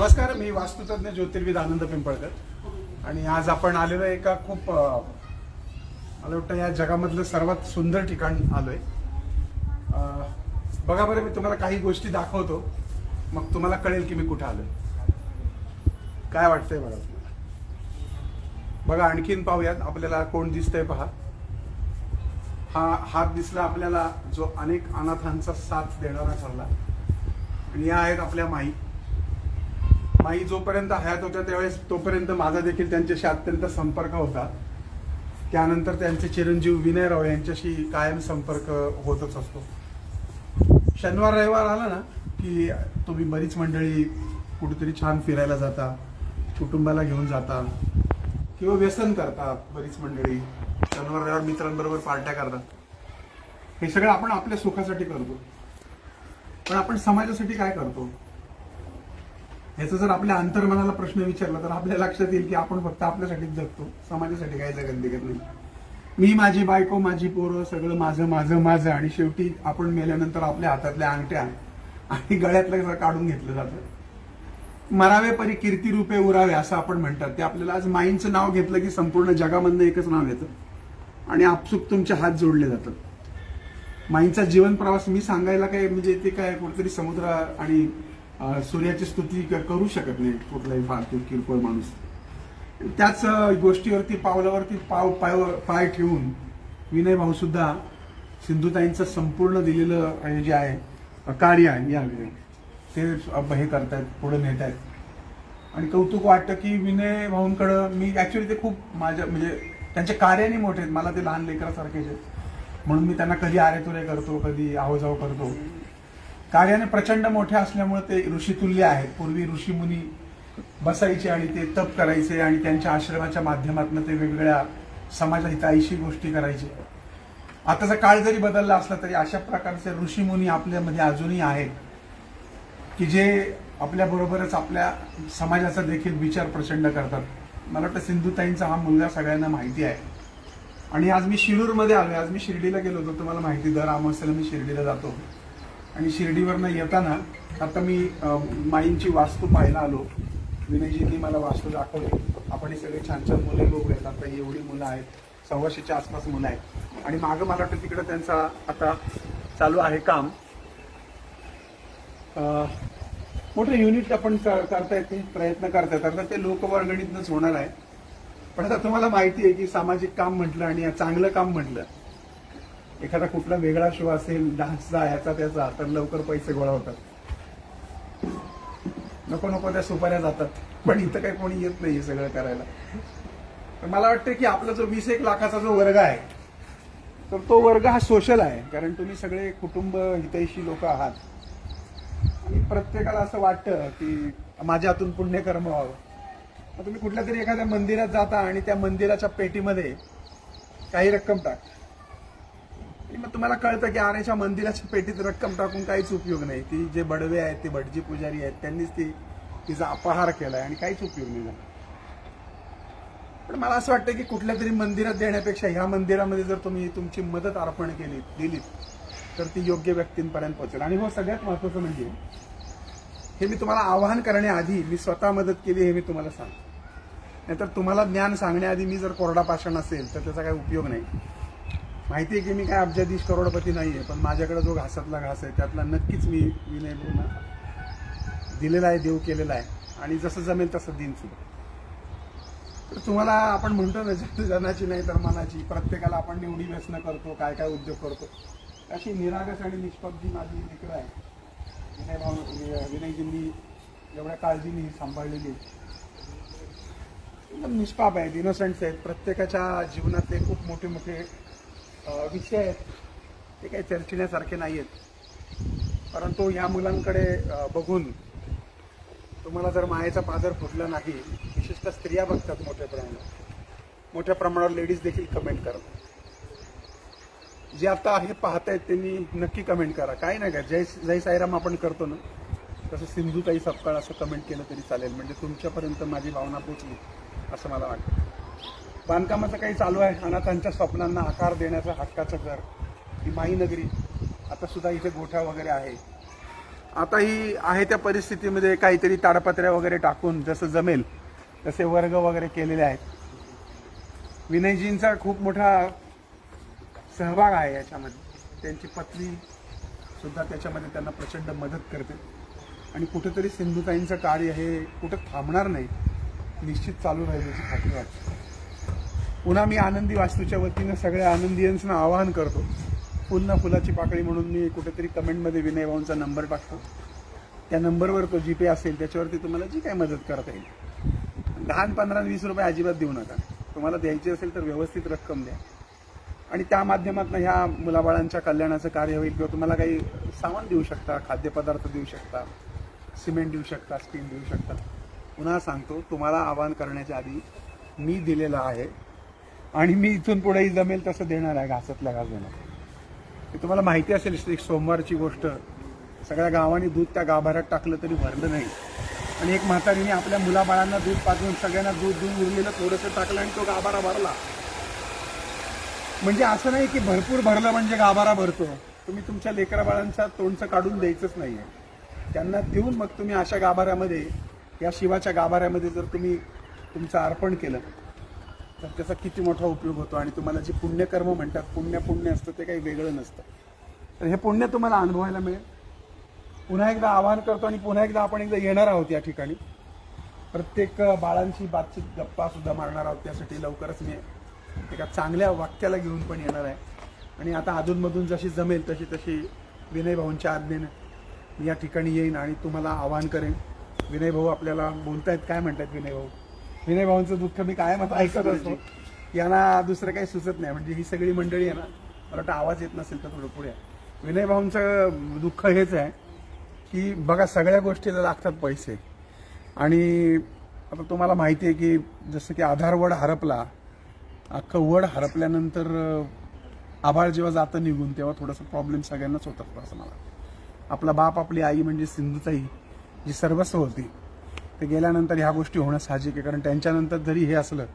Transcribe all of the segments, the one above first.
नमस्कार मी वास्तुतज्ञ ज्योतिर्विद आनंद पिंपळकर. आणि आज आपण आलेलो आहे एका खूप मला वाटतं या जगामधलं सर्वात सुंदर ठिकाण आलोय. आहे बघा बरं मी तुम्हाला काही गोष्टी दाखवतो. मग तुम्हाला कळेल की मी कुठं आलोय. काय वाटतंय बघा तुम्हाला? बघा आणखीन पाहूयात. आपल्याला कोण दिसतंय पहा. हा हात दिसला आपल्याला जो अनेक अनाथांचा साथ देणारा ठरला. आणि या आहेत आपल्या माई. माई जोपर्यंत हयात होत्या त्यावेळेस तोपर्यंत माझा देखील त्यांच्याशी अत्यंत संपर्क होता. त्यानंतर त्यांचे चिरंजीव विनयराव यांच्याशी कायम संपर्क होतच असतो. शनिवार रविवार आला ना की तुम्ही बरीच मंडळी कुठेतरी छान फिरायला जाता कुटुंबाला घेऊन जाता किंवा व्यसन करतात बरीच मंडळी शनिवार रविवार मित्रांबरोबर पार्ट्या करतात हे सगळं आपण आपल्या सुखासाठी करतो. पण आपण समाजासाठी काय करतो? ह्याचा जर आपल्या अंतर्मनाला प्रश्न विचारला तर आपल्या लक्षात येईल की आपण फक्त आपल्यासाठीच जगतो. समाजासाठी काय जगत दिगत नाही. मी माझी बायको माझी पोरं सगळं माझं माझं माझं आणि शेवटी आपण मेल्यानंतर आपल्या हातातल्या अंगठ्या आणि गळ्यातलं काढून घेतलं जातं. मरावे परी कीर्ती रूपे उरावे असं आपण म्हणतात. ते आपल्याला आज माईंचं नाव घेतलं की संपूर्ण जगामधनं एकच नाव येतं. आणि आपसुक तुमचे हात जोडले जातात. माईंचा जीवन प्रवास मी सांगायला काय म्हणजे ते काय कुठेतरी समुद्र आणि सूर्याची स्तुती क- करू शकत नाही कुठलाही फालतू किरकोळ माणूस. त्याच गोष्टीवरती पावलावरती पाव पाय पाय ठेवून विनय भाऊसुद्धा सिंधुताईंचं संपूर्ण दिलेलं हे जे आहे कार्य आहे या ते हे करतायत पुढे नेत आहेत आणि कौतुक वाटतं की विनय भाऊंकडं मी ॲक्च्युली ते खूप माझ्या म्हणजे त्यांच्या कार्याने मोठे आहेत. मला ते लहान लेकरासारखेच आहेत. म्हणून मी त्यांना कधी आरेतुरे करतो कधी आहोजाव करतो. कार्याने प्रचंड मोठे असल्यामुळे ते ऋषितुल्य आहेत. पूर्वी ऋषीमुनी बसायचे आणि ते तप करायचे आणि त्यांच्या आश्रमाच्या माध्यमातून ते वेगवेगळ्या समाजहिताईशी गोष्टी करायचे. आताचा काळ जरी बदलला असला तरी अशा प्रकारचे ऋषीमुनी आपल्यामध्ये अजूनही आहेत की जे आपल्याबरोबरच आपल्या समाजाचा देखील विचार प्रचंड करतात. मला वाटतं सिंधुताईंचा हा मुलगा सगळ्यांना माहिती आहे. आणि आज मी शिरूरमध्ये आलो आज मी शिर्डीला गेलो होतो. तुम्हाला माहिती दर अमावस्याला मी शिर्डीला जातो. आणि शिर्डीवरनं येताना आता मी माईंची वास्तू पाहायला आलो. विनयजींनी मला वास्तू दाखवली. आपण हे सगळे छान छान मुले बघूयात. आता एवढी मुलं आहेत. सव्वाशेच्या आसपास मुलं आहेत. आणि मागं मला वाटतं तिकडं त्यांचा आता चालू आहे काम. मोठं युनिट आपण क- करतायत ते प्रयत्न करतायत आता ते लोकवर्गणीतनंच होणार आहे. पण आता तुम्हाला माहिती आहे की सामाजिक काम म्हटलं आणि चांगलं काम म्हटलं एखादा कुठला वेगळा शो असेल डान्सचा ह्याचा त्याचा तर लवकर पैसे गोळा होतात. नको नको त्या सुपाऱ्या जातात. पण इथं काही कोणी येत नाही सगळं करायला. तर मला वाटतं की आपला जो वीस एक लाखाचा जो वर्ग आहे तर तो वर्ग हा सोशल आहे. कारण तुम्ही सगळे कुटुंब हितैषी लोक आहात. आणि प्रत्येकाला असं वाटतं की माझ्या हातून पुण्यकर्म व्हावं. तुम्ही कुठल्या तरी एखाद्या मंदिरात जाता आणि त्या मंदिराच्या पेटीमध्ये काही रक्कम टाक. मग तुम्हाला कळतं की आरेच्या मंदिराच्या पेटीत रक्कम टाकून काहीच उपयोग नाही. ती जे बडवे आहेत ते भटजी पुजारी आहेत त्यांनीच ती तिचा अपहार केलाय आणि काहीच उपयोग नाही झाला. पण मला असं वाटतं की कुठल्या तरी मंदिरात देण्यापेक्षा ह्या मंदिरामध्ये जर तुम्ही तुमची मदत अर्पण केली दिलीत तर ती योग्य व्यक्तींपर्यंत पोहोचेल. आणि हो सगळ्यात महत्वाचं म्हणजे हे मी तुम्हाला आवाहन करण्याआधी मी स्वतः मदत केली हे मी तुम्हाला सांगतो. नाहीतर तुम्हाला ज्ञान सांगण्याआधी मी जर कोरडा पाषाण असेल तर त्याचा काही उपयोग नाही. माहिती आहे की मी काय अब्जाधीश करोडपती नाही आहे पण माझ्याकडे जो घासातला घास आहे त्यातला नक्कीच मी विनय भाऊंना दिलेला आहे देव केलेला आहे. आणि जसं जमेल तसं दिन सुद्धा तर तुम्हाला आपण म्हणतो ना जनाची नाही तर मनाची प्रत्येकाला आपण निवडी व्यसनं करतो काय काय उद्योग करतो. अशी निरागस आणि निष्पाप जी माझी मित्र आहे. विनय भाऊ विनयजींनी एवढ्या काळजीने ही सांभाळलेली आहे. एकदम निष्पाप आहेत इनोसंट्स आहेत. प्रत्येकाच्या जीवनातले खूप मोठे मोठे विषय आहेत ते काही चर्चिण्यासारखे नाही आहेत परंतु ह्या मुलांकडे बघून तुम्हाला जर मायेचा पादर फुटला नाही विशेषतः स्त्रिया बघतात मोठ्या प्रमाणात मोठ्या प्रमाणावर लेडीज देखील कमेंट करतात. जे आता हे पाहतायत त्यांनी नक्की कमेंट करा. काय नाही का जय जय साईराम आपण करतो ना. तसं सिंधुताई सपकाळ असं कमेंट केलं तरी चालेल. म्हणजे तुमच्यापर्यंत माझी भावना पोचली असं मला वाटतं. बांधकामाचं काही चालू आहे. अनाथांच्या स्वप्नांना आकार देण्याचं हक्काचं घर. ही माहीनगरी. आतासुद्धा आता सुद्धा इथे गोठ्या वगैरे आहे. आता ही आहे त्या परिस्थितीमध्ये काहीतरी ताडपत्र्या वगैरे टाकून जसं जमेल तसे वर्ग वगैरे केलेले आहेत. विनयजींचा खूप मोठा सहभाग आहे याच्यामध्ये. त्यांची पत्नी सुद्धा त्याच्यामध्ये त्यांना प्रचंड मदत करते. आणि कुठेतरी सिंधुताईंचं कार्य हे कुठं थांबणार नाही निश्चित चालू राहील याची खात्री वाटते. पुन्हा मी आनंदी वास्तूच्या वतीनं सगळ्या आनंदियन्सना आवाहन करतो. पुन्हा फुलाची पाकळी म्हणून मी कुठेतरी कमेंटमध्ये विनय भाऊंचा नंबर टाकतो. त्या नंबरवर तो जी पे असेल त्याच्यावरती तुम्हाला जी काही मदत करता येईल. लहान पंधरा वीस रुपये अजिबात देऊ नका. तुम्हाला द्यायची असेल तर व्यवस्थित रक्कम द्या. आणि त्या माध्यमातून ह्या मुलाबाळांच्या कल्याणाचं कार्य होईल किंवा तुम्हाला काही सामान देऊ शकता खाद्यपदार्थ देऊ शकता सिमेंट देऊ शकता स्टील देऊ शकता. पुन्हा सांगतो तुम्हाला आवाहन करण्याच्या आधी मी दिलेलं आहे आणि मी इथून पुढेही जमेल तसं देणार आहे घासातल्या घास देणार हे तुम्हाला माहिती असेल एक सोमवारची गोष्ट. सगळ्या गावाने दूध त्या गाभाऱ्यात टाकलं तरी भरलं नाही. आणि एक म्हातारीने आपल्या मुलाबाळांना दूध पाजून सगळ्यांना दूध दूध उरलेलं थोडंसं टाकलं आणि तो गाभारा भरला. म्हणजे असं नाही की भरपूर भरलं म्हणजे गाभारा भरतो. तुम्ही तुमच्या लेकरा बाळांच्या तोंडचं काढून द्यायचंच नाहीये. त्यांना देऊन मग तुम्ही अशा गाभाऱ्यामध्ये या शिवाच्या गाभाऱ्यामध्ये जर तुम्ही तुमचं अर्पण केलं तर त्याचा किती मोठा उपयोग होतो आणि तुम्हाला जे पुण्यकर्म म्हणतात पुण्य पुण्य असतं ते काही वेगळं नसतं. तर हे पुण्य तुम्हाला अनुभवायला मिळेल. पुन्हा एकदा आवाहन करतो आणि पुन्हा एकदा आपण एकदा येणार आहोत या ठिकाणी. प्रत्येक बाळांशी बातचीत गप्पासुद्धा मारणार आहोत त्यासाठी लवकरच मी एका चांगल्या वाक्याला घेऊन पण येणार आहे. आणि आता अधूनमधून जशी जमेल तशी तशी विनय भाऊंच्या आज्ञेनं मी या ठिकाणी येईन आणि तुम्हाला आवाहन करेन. विनय भाऊ आपल्याला बोलतायत? काय म्हणतात विनय भाऊ? विनय भाऊंचं दुःख मी कायम आता ऐकत असतो. यांना दुसरं काही सुचत नाही. म्हणजे ही सगळी मंडळी आहे ना मला वाटतं आवाज येत नसेल तर थोडं पुढे. विनय भाऊंचं दुःख हेच आहे की बघा सगळ्या गोष्टीला लागतात पैसे. आणि आता तुम्हाला माहिती आहे की जसं की आधार वड हरपला अख्खं वड हरपल्यानंतर आभाळ जेव्हा जातं निघून तेव्हा थोडासा प्रॉब्लेम सगळ्यांनाच होतात असं मला. आपला बाप आपली आई म्हणजे सिंधुताई जी सर्वस्व होती. ते गेल्यानंतर ह्या गोष्टी होणं साहजिक आहे. कारण त्यांच्यानंतर जरी हे असलं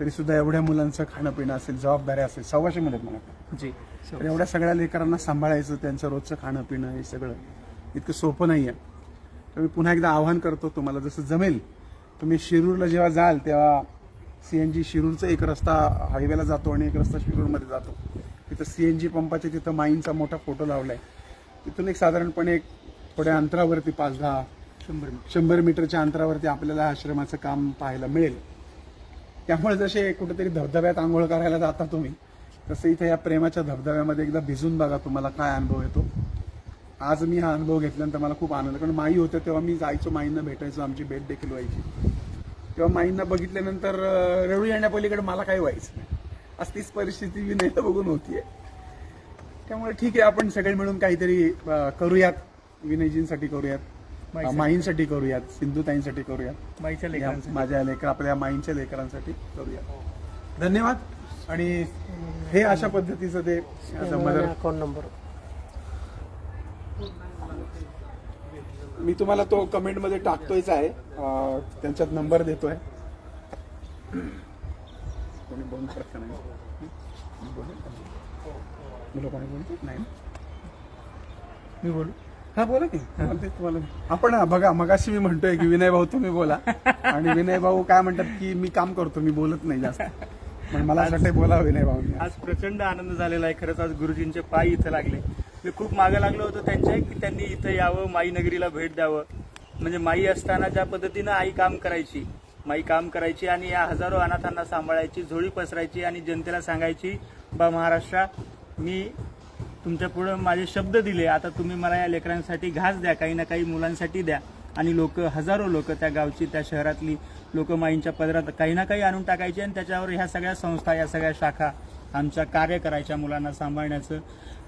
तरी सुद्धा एवढ्या मुलांचं खाणं पिणं असेल जबाबदाऱ्या असेल सव्वाशे मुलं आहेत मला जी. तर एवढ्या सगळ्या लेकरांना सांभाळायचं त्यांचं रोजचं खाणं पिणं हे सगळं इतकं सोपं नाही आहे तर मी पुन्हा एकदा आवाहन करतो तुम्हाला जसं जमेल तुम्ही शिरूरला जेव्हा जाल तेव्हा सी एन जी शिरूरचा एक रस्ता हायवेला जातो आणि एक रस्ता शिरूरमध्ये जातो. तिथं सी एन जी पंपाच्या तिथं माईंचा मोठा फोटो लावलाय. तिथून एक साधारणपणे एक थोड्या अंतरावरती पाच दहा शंभर शंभर मीटरच्या अंतरावरती आपल्याला आश्रमाचं काम पाहायला मिळेल. त्यामुळे जसे कुठेतरी धबधब्यात आंघोळ करायला जाता तुम्ही तसं इथे या प्रेमाच्या धबधब्यामध्ये एकदा भिजून बघा तुम्हाला काय अनुभव येतो. आज मी हा अनुभव घेतल्यानंतर मला खूप आनंद कारण माई होते तेव्हा मी जायचो माईंना भेटायचो आमची भेट देखील व्हायची. तेव्हा माईंना बघितल्यानंतर रडू येण्यापलीकडे मला काही व्हायचं नाही. आज तीच परिस्थिती विनयला बघून होतीये. त्यामुळे ठीक आहे आपण सगळे मिळून काहीतरी करूयात विनयजींसाठी करूयात. माईंसाठी करूयात सिंधुताईंसाठी करूयात. माईच्या या लेखनांसाठी माझ्या लेकर आपल्या माईंच्या लेकरांसाठी करूया धन्यवाद. आणि हे अशा पद्धतीचं ते मदर अकाउंट नंबर मी तुम्हाला तो कमेंटमध्ये टाकतोयच आहे. अं, त्यांच्यात नंबर देतोय. कोणी बोलू शकत नाही. मी बोलेल का? मुलं कोणी बोलतो नाही ना? मी बोलू. हा बोला की. तुम्हाला आपण बघा मगाशी मी म्हणतोय की विनय भाऊ तुम्ही बोला. आणि विनय भाऊ काय म्हणतात की मी काम करतो मी बोलत नाही जास्त. पण मला असं वाटतंय बोला विनय भाऊ आज प्रचंड आनंद झालेला आहे. खरंच आज गुरुजींचे पाय इथं लागले. मी खूप मागं लागलो होतो त्यांच्या की त्यांनी इथं यावं माई नगरीला भेट द्यावं. म्हणजे माई असताना ज्या पद्धतीनं आई काम करायची माई काम करायची आणि या हजारो अनाथांना सांभाळायची झोळी पसरायची आणि जनतेला सांगायची बा महाराष्ट्रा मी तुमच्या पुढं माझे शब्द दिले. आता तुम्ही मला या लेकरांसाठी घास द्या काही ना काही मुलांसाठी द्या. आणि लोक हजारो लोक त्या गावची त्या शहरातली लोक माईंच्या पदरात काही ना काही आणून टाकायचे आणि त्याच्यावर ह्या सगळ्या संस्था या सगळ्या शाखा आमच्या कार्य करायच्या मुलांना सांभाळण्याचं.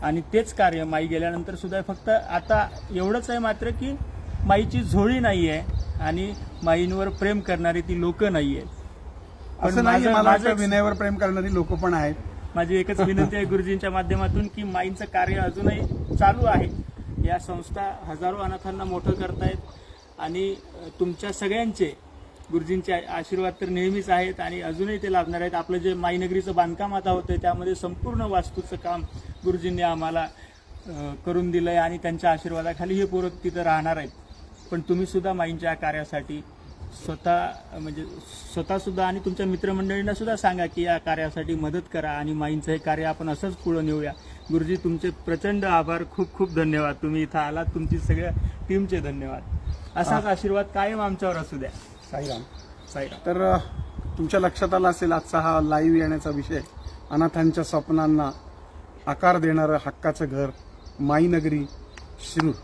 आणि तेच कार्य माई गेल्यानंतर सुद्धा फक्त आता एवढंच आहे मात्र की माईची झोळी नाही आहे आणि माईंवर प्रेम करणारी ती लोक नाही आहेत असं नाही मला विनयवर प्रेम करणारी लोक पण आहेत. माझी एकच विनंती आहे गुरुजींच्या माध्यमातून की माईंचं कार्य अजूनही चालू आहे. या संस्था हजारो अनाथांना मोठं करतायत आणि तुमच्या सगळ्यांचे गुरुजींचे आशीर्वाद तर नेहमीच आहेत आणि अजूनही ते लाभणार आहेत. आपलं जे माईनगरीचं बांधकाम आता होतं त्यामध्ये संपूर्ण वास्तूचं काम गुरुजींनी आम्हाला करून दिलं आहे आणि त्यांच्या आशीर्वादाखाली हे पोरं तिथं राहणार आहेत. पण तुम्ही सुद्धा माईंच्या कार्यासाठी स्वतः म्हणजे स्वतः सुद्धा आणि तुमच्या मित्रमंडळींना सुद्धा सांगा की या कार्यासाठी मदत करा आणि माईंचं हे कार्य आपण असंच पुढं नेऊया. गुरुजी तुमचे प्रचंड आभार. खूप खूप धन्यवाद. तुम्ही इथं आलात. तुमची सगळ्या टीमचे धन्यवाद. असाच आशीर्वाद कायम आमच्यावर असू द्या. साईराम. साईराम. तर तुमच्या लक्षात आला असेल आजचा हा लाईव्ह येण्याचा विषय. अनाथांच्या स्वप्नांना आकार देणारं हक्काचं घर माईनगरी शिरूर.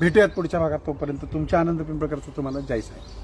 भेटूयात पुढच्या भागात तोपर्यंत. तुमच्या आनंद पिंपळकरचं तुम्हाला जायचं आहे